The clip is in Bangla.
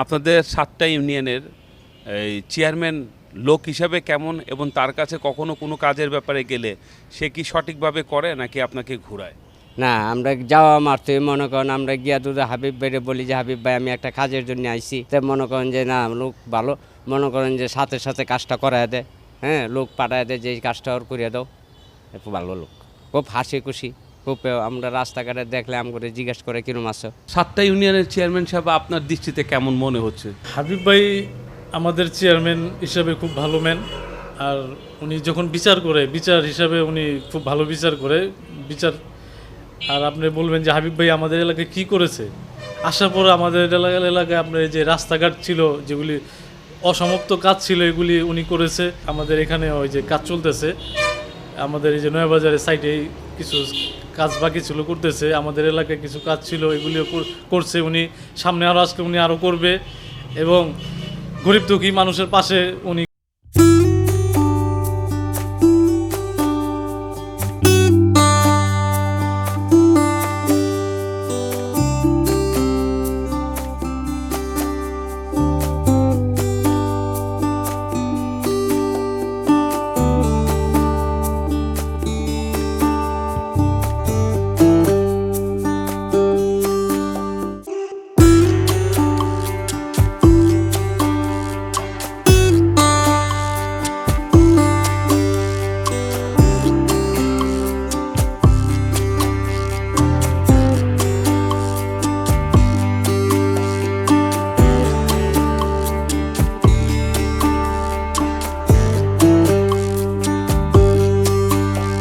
আপনাদের সাতটা ইউনিয়নের এই চেয়ারম্যান লোক হিসাবে কেমন এবং তার কাছে কখনো কোনো কাজের ব্যাপারে গেলে সে কি সঠিকভাবে করে নাকি আপনাকে ঘুরায়? না, আমরা যাওয়া মারতে মনে করেন আমরা গিয়া দুধে হাবিব ভাইরে বলি যে, হাবিব ভাই, আমি একটা কাজের জন্য আইছি। তো মনে করেন যে, না, লোক ভালো। মনে করেন যে, সাথে সাথে কাজটা করায় দেয় হ্যাঁ লোক পাঠায় দেয় যে কাজটা ওর করিয়ে দাও। ভালো লোক। খুব হাসি খুশি। খুব আমরা রাস্তাঘাটে দেখলে আম করে জিজ্ঞেস করে কিরম আছো? সাতটা ইউনিয়নের চেয়ারম্যান সাহেব আপনার দৃষ্টিতে কেমন মনে হচ্ছে? হাবিব ভাই আমাদের চেয়ারম্যান হিসাবে খুব ভালো ম্যান আর উনি যখন বিচার করে বিচার হিসাবে উনি খুব ভালো বিচার করে বিচার আর আপনি বলবেন যে হাবিব ভাই আমাদের এলাকায় কি করেছে? আসার পর আমাদের এলাকা এলাকায় আপনার এই যে রাস্তাঘাট ছিল যেগুলি অসমাপ্ত কাজ ছিল এগুলি উনি করেছে। আমাদের এখানে ওই যে কাজ চলতেছে। আমাদের এই যে নয়াবাজারের সাইডে কিছু কাজ বাকি ছিল, করতেছে। আমাদের এলাকায় কিছু কাজ ছিল, এগুলিও কর- করছে উনি। সামনে আরও আজকে উনি আরও করবে। এবং গরিব দুঃখী মানুষের পাশে উনি